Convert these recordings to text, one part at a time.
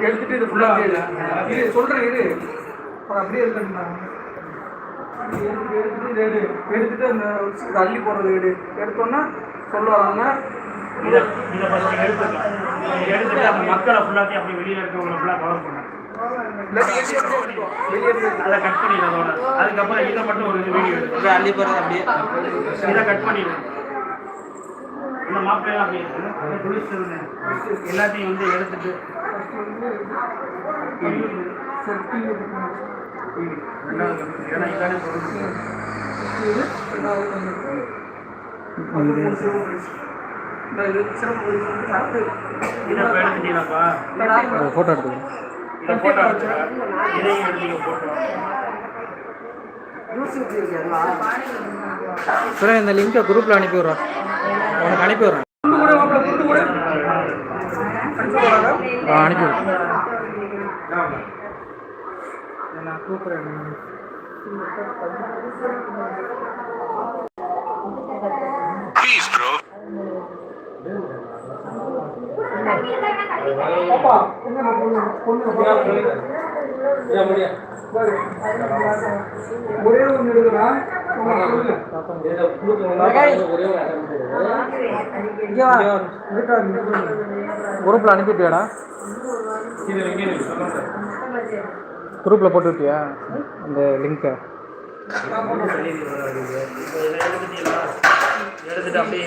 எடுத்துட்டு இது ஃபுல்லாக எடு இது சொல்கிறேன் இரு அப்படியே இருக்கணும் எடுத்துட்டு எடுத்துட்டு எடு எடுத்துட்டு அந்த அள்ளி போடுறது எடு எடுத்தோன்னா சொல்லுவாங்க இதை இதை ஃபஸ்ட்டு எடுத்துக்கலாம் எடுத்துட்டு அந்த மக்களை ஃபுல்லாத்தையும் அப்படி வெளியில் இருக்கவங்களை ஃபுல்லாக கவர் அதை கட் பண்ணிடுறதோட அதுக்கப்புறம் இதை மட்டும் ஒரு வீடியோ எடுத்து. அள்ளி போகிறது அப்படியே. இதை கட் பண்ணிடுறேன் இந்த மாப்பிள்ளையெல்லாம் அப்படி இருக்கு. அதை குளிச்சுருங்க எல்லாத்தையும் வந்து எடுத்துட்டு. சரி டிவி இந்த போட்டோ இதையும் எடுத்துக்க போட்டோ சரி இந்த லிங்கை குரூப்பில் அனுப்பி விட்றேன். உனக்கு அனுப்பி விட்றேன். அனுப்பி போறாங்க ஆ அனுப்பி விட்றேன் நான் கூப்பிடுறேன் பாப்பா என்ன பொண்ணு பொண்ணு பாரு. ஒரே ஒன்று எழுதுறேன் குரூப்பில் அனுப்பிட்டியாடா? போட்டு விட்டியா அந்த லிங்க்கை எடுத்துட்டு அப்படியே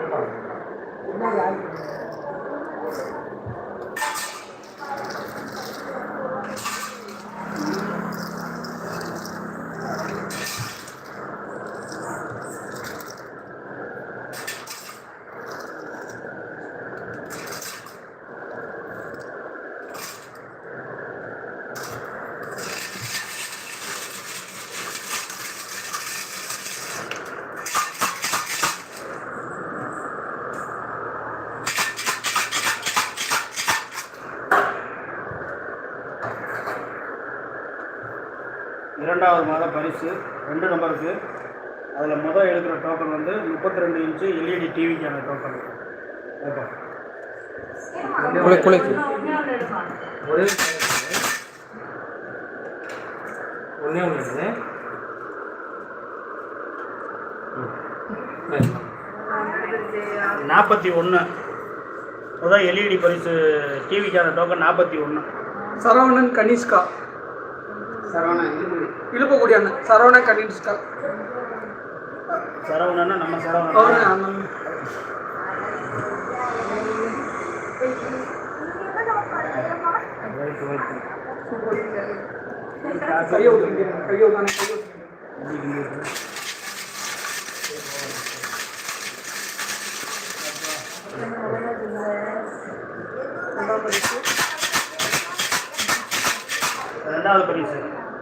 இல்லாட்டி இரண்டாவது மாத பரிசு ரெண்டு நம்பருக்கு. அதில் முதல் எடுக்கிற டோக்கன் வந்து முப்பத்தி ரெண்டு இன்ச்சு எல்இடி டிவிக்கான டோக்கன் ஓகே. குளி குளிக்கு ஒன்றே ஒன்று இருக்குது நாற்பத்தி ஒன்று முதல் எல்இடி பரிசு டிவிக்கான டோக்கன் நாற்பத்தி ஒன்று சரவணன் கனிஷ்கா. இழுப்பக்கூடிய அண்ணன் சரவணன் கனிஷ்கா சரவணன்னா நம்ம அவரு சரவணன் அண்ணன் ரைட் ரைட் கையை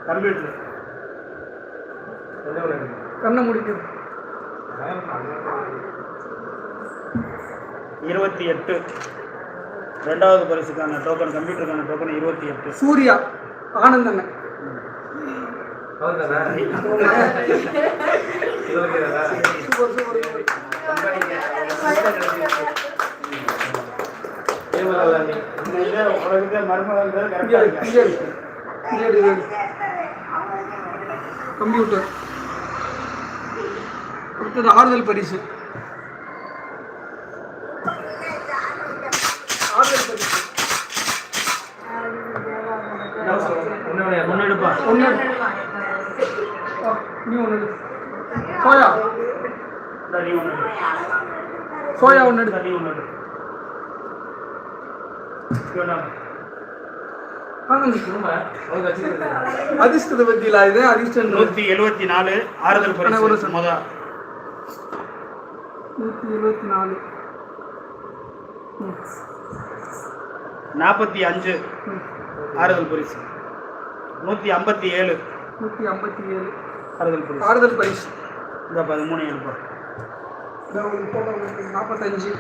கம்ப்யூட்டர் கண்ணை முடிக்கும் இருபத்தி எட்டு ரெண்டாவது பரிசுக்கான டோக்கன் கம்ப்யூட்டருக்கான டோக்கன் இருபத்தி எட்டு சூர்யா ஆனந்த் அண்ணன் சூப்பர் சூப்பர் சூப்பர் உலகத்தை மருமகள் இங்கே கரெக்டாக எடு, கம்ப்யூட்டர். அடுத்தது ஆறுதல் பரிசு. ஆறுதல் பரிசு. ஒன்று எடுப்பா நீ ஒன்று சோயா. சோயா ஒன்று எடு இந்தா நீ ஒன்று எடு இங்க வேண்டாம். வாங்க அதிர்ஷ்டத்தை பத்தியில இது? அதிர்ஷ்டம் நூற்றி எழுபத்தி நாலு ஆறுதல் பரிசு. மொதல் நூற்றி எழுபத்தி நாலு. நாற்பத்தி அஞ்சு ஆறுதல் பரிசு. நூற்றி ஐம்பத்தி ஏழு நூற்றி ஐம்பத்தி ஏழு. ஆறுதல் பரிசு. ஆறுதல் பரிசு. இந்த பதிமூணு எழுப்பா. நாற்பத்தஞ்சு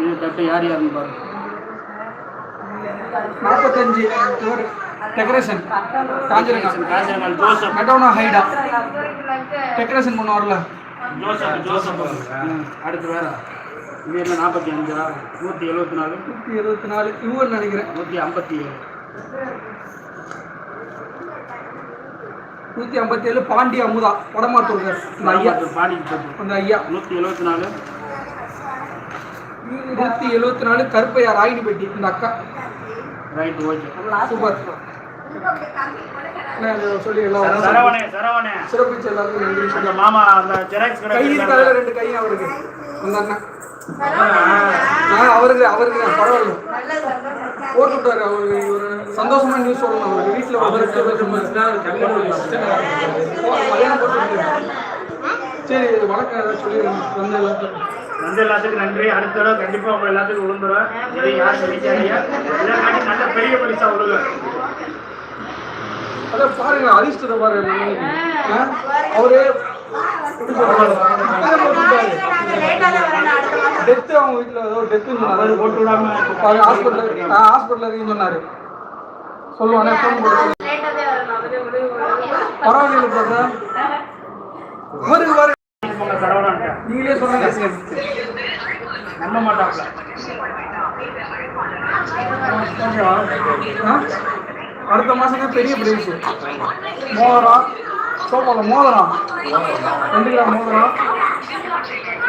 இது தட்டு யார் யாருன்னு பாருங்க நாற்பத்தஞ்சு இவர் டெக்கரேஷன் காஞ்சிரங்கால் மெட்டோனா ஹைடா டெக்கரேஷன் பண்ணுவார்ல. அடுத்து வேற. இது நாற்பத்தி அஞ்சா நூற்றி எழுபத்தி நாலு நூற்றி எழுபத்தி நாலு இவர் நினைக்கிறேன். நூற்றி ஐம்பத்தி ஏழு நூற்றி ஐம்பத்தி ஏழு பாண்டி அமுதா வடமாத்தூர்கர் இந்த ஐயா. போட்டு அந்த ஐயா நூற்றி எழுபத்தி நாலு நூற்றி எழுபத்தி நாலு கருப்பையா ராயினிப்பட்டி இந்த அக்கா. ரைட் ஓகே சூப்பர் சொல்லி எல்லாம் சரவணே சரவணே. சிறப்பிச்சு எல்லாருக்கும் நன்றி. அந்த சொல்லலாம் மாமா அந்த ஜெராக்ஸ் கை இருக்காதுல ரெண்டு கையும் அவருக்கு. அந்த அண்ணன் அவருக்கு அவருக்கு பரவாயில்ல. போட்டு விட்டாரு அவருக்கு ஒரு சந்தோஷமா நியூஸ் சொல்லணும் அவருக்கு. வீட்டில் மதியானம் போட்டு விட்டாரு. சரி வணக்கம். ஏதாவது சொல்லிடுங்க வந்த எல்லாத்துக்கும் வந்து எல்லாத்துக்கும் நன்றி. அடுத்த தடவை கண்டிப்பா உங்க எல்லாத்துக்கும் விழுந்துரும் இது யார் பரிசா விழுங்க அதான் பாருங்க. அதிர்ஷ்டத்தை பாருங்க. ஆ? அவரே டெத்து அவங்க வீட்டில் ஏதோ டெத்துன்னு சொன்னாரு. போட்டு விடாம. ஹாஸ்பிட்டல் ஹாஸ்பிட்டல் இருக்குன்னு சொன்னாரு. சொல்லுவானே ஃபோன் போட்டு பரவாயில்ல வருங்க உங்க சரவணன் நீங்களே சொல்லுங்க. நம்ப மாட்டாப்ல ஆ? அடுத்த மாசம் தான் பெரிய பிரைஸ் மோதிரம் சோப்பால மோதிரம். ரெண்டு கிராம் மோதிரம்.